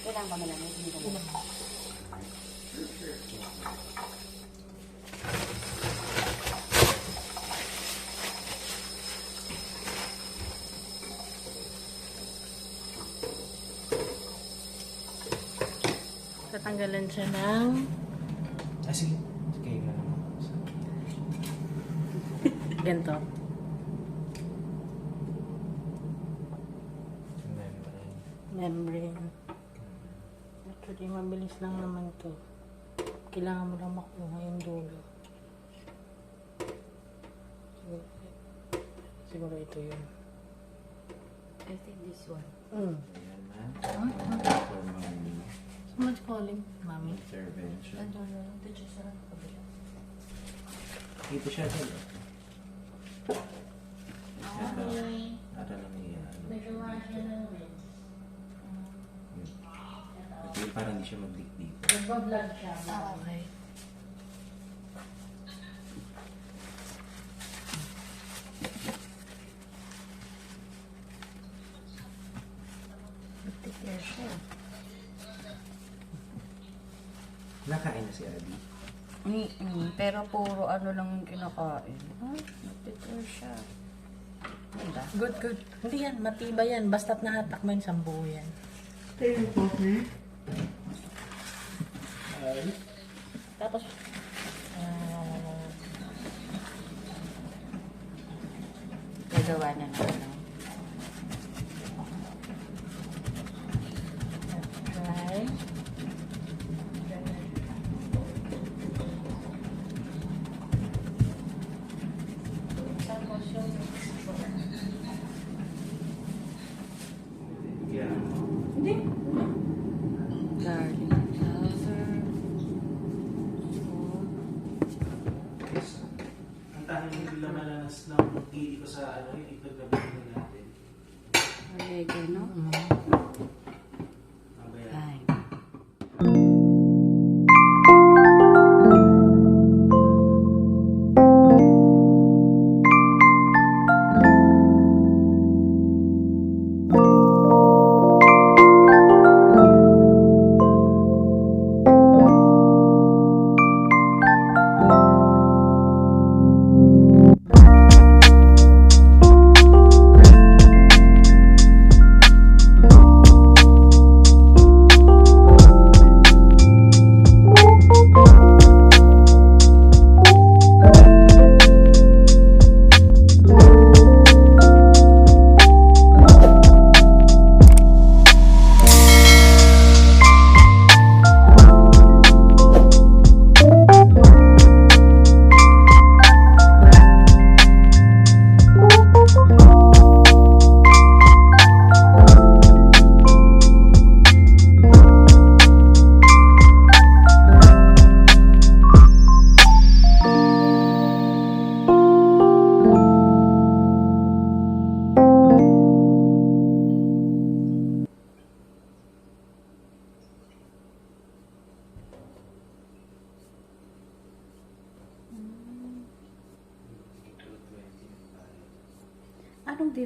Kailangan ba malamig? Hindi. Sure, sure. Tatanggalan siya ng... Ah, sige. Sige. Ganito. Membrane. Actually, mabilis lang naman to. Kailangan mo lang makuha yung dulo. Siguro, siguro ito yun. I think this one. Mm. Ayan na. For my Someone's calling, mommy. intervention. Ano na? Dito siya sa kabila. Dito siya din. Ito. Okay. Ito lang niya. ano. Medyo mahal siya ng parang hindi siya magdikdik. Nagbablog siya. Ah, okay. Nagtitira siya. Nakain na si Abby. Mm-mm, pero puro ano lang yung kinakain. Ay, nagtitira siya. Ganda. Good, good. Hindi yan, matibay yan. Basta't nahatak mo yung sambu yan. Tapos, ah, Gagawa na ng ano. try. Tapos yung Yeah. Hindi. Garlic powder. Yes. Ang tanging hindi lang nalanas ng gili ko sa ano, yung na binili natin. Oregano. Mamaya.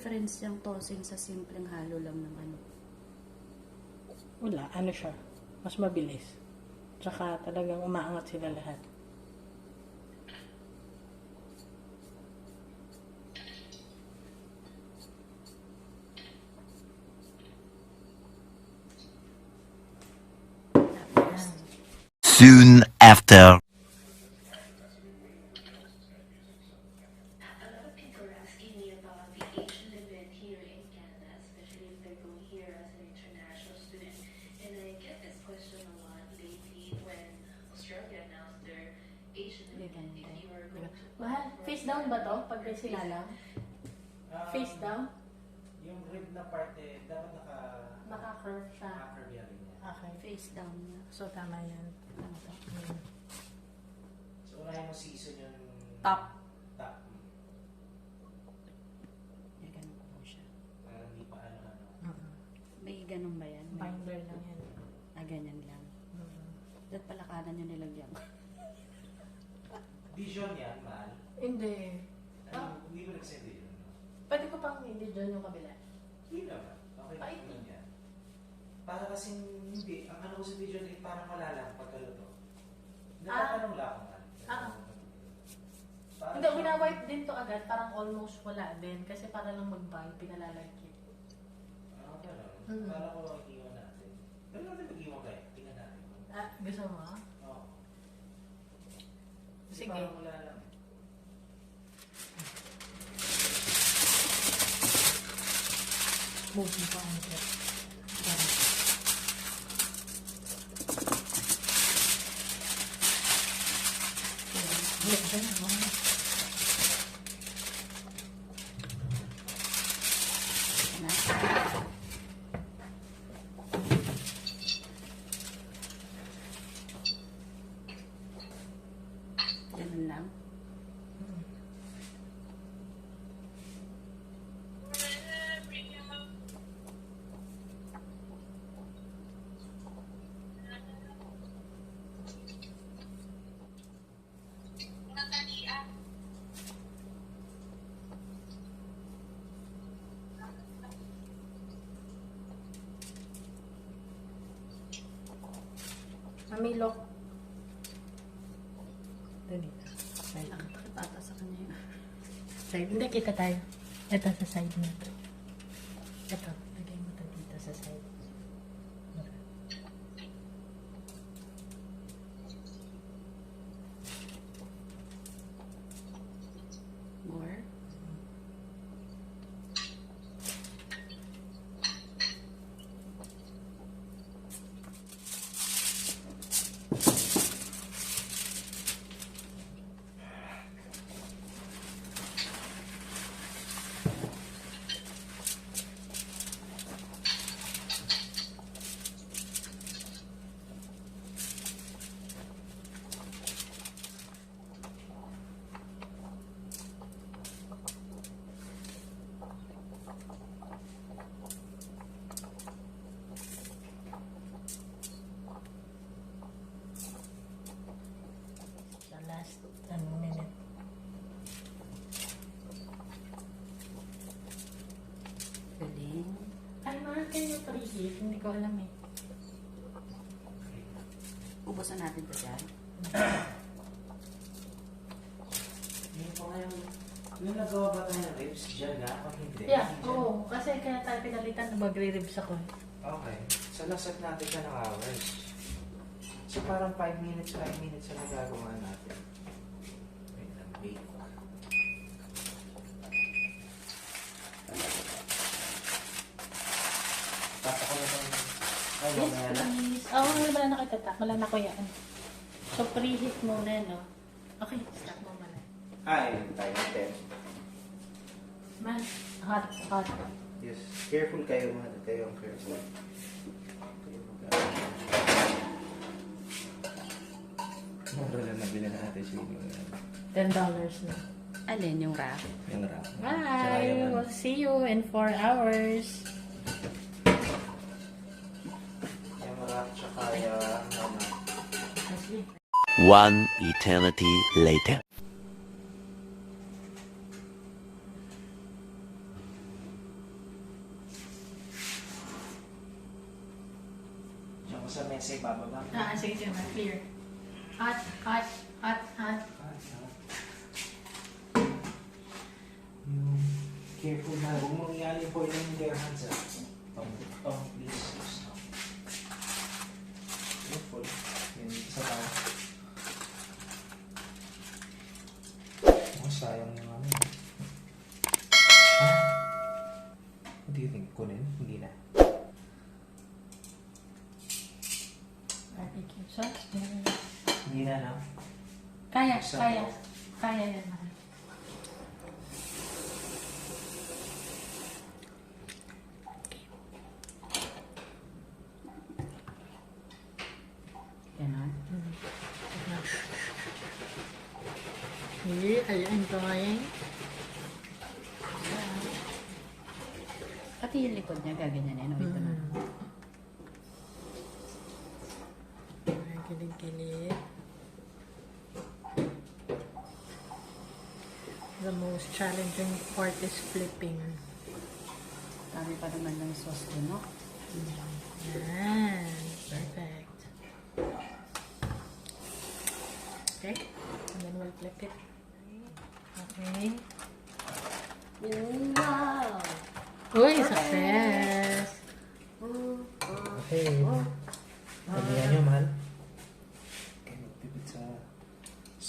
Difference yung tossing sa simpleng halo lang ng ano? Wala, ano siya. Mas mabilis. Tsaka talagang umaangat sila lahat. Soon after. Mahal, face down ba to? Pag sinalang? Face down? Yung rib na part eh, dapat naka... Naka-curve siya. Naka-curve yan. Okay. Face down niya. So, tama yan. Ano to? Mm. yung season yung Top. top. May ganun po siya. Parang hindi pa ano ano. May ganun ba yan? Binder lang yan. ah, ganyan lang. Dapat pala kanan yung nilagyan ko. Vision yan, mahal. Hindi. Ano, hindi mo nag-send yun. no? Pwede ko pang hindi dyan yung kabila. Hindi naman. Okay Ay, lang naman yan. Para kasi hindi, ang ano ko sa video ay parang malalang pagkaluto. Nagtatanong lang ako. Ah. Parang Hindi, siya- winawipe din to agad. Parang almost wala din. Kasi para lang mag-buy, pinalalagkit. Ah, ganun. Mm. Para ko iwan natin. Pero natin mag-iwan kayo. Tingnan natin. Ah, gusto mo? 包几块？包几块？Mami, look. Dali. Side. Nakatakip ata sa kanya yun. Side. Hindi, kita tayo. Ito sa side na to. Ito. Lagay mo to dito sa side. More? Sa last ano, minute. Galing. Ay, mahal kayo preheat. Hindi ko alam eh. Ubusan natin to dyan. Hindi ko ngayon. Yung nagawa ba tayo ng ribs dyan na? Pag hindi. Yeah, oo. Kasi kaya tayo pinalitan, magre-ribs ako. eh. Okay. So, lasat natin siya ng hours. So, parang 5 minutes, 5 minutes ang nagagawa natin. Wait lang, bake. Tapa ko na bang... Ay, Yes, mamaya na. please. Oo, oh, wala na kita. Wala na ko yan. So, preheat muna, no? Okay, stop mo muna. Ay, tayo natin. Man, hot, hot. Yes. Careful kayo mga kayo ang careful. Kayo Mura lang nabili na natin siguro. $10 na. Alin yung wrap? Yung rap. Bye! We'll see you in 4 hours. One eternity later. Diyan ko sa mesa ibababa. Ah, sige, sige. Clear. Hot, hot, hot, hot. Barbecue sauce. There. Hindi na, no? Kaya, Isa kaya. po. Kaya yan, mahal. Ganon. Ay, ayan ko ngayon. Pati yung likod niya, gaganyan. Ano, ito na. Kilig-kilig. The most challenging part is flipping. Dami pa naman ng sauce ko, no? Yan. Perfect. Okay. And then we'll flip it. Okay. Wow! Uy, success! Okay. Pagyan nyo, mahal. Okay, magpipit sa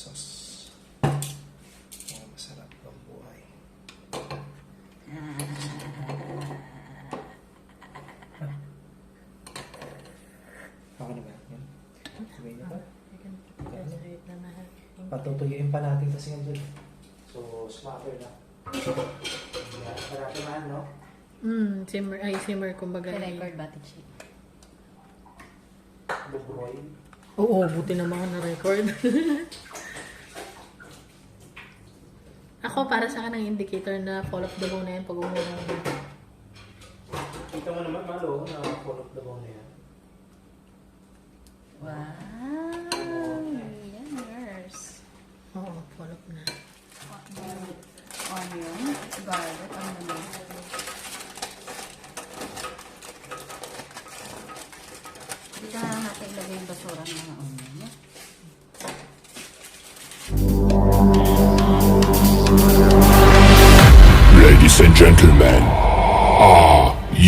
sauce. Oh, masarap ang buhay. Ako na ba? Yan. Sabay na ba? Patutuyuin pa natin kasi yan dun. So, smatter na. Yan. Marami man, no? Mm, simmer, ay simmer kumbaga. record ba, Tichi? Bubroil. Oo, buti naman na-record. Ako, para sa akin ang indicator na fall of the bone na yan pag umuha. Kita mo naman, malo, na full of the bone na yan. Wow! Yumers! Oo, fall of na. Onion, garlic, ano naman? Dito na lang natin ilagay yung basura ng mga onion.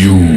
You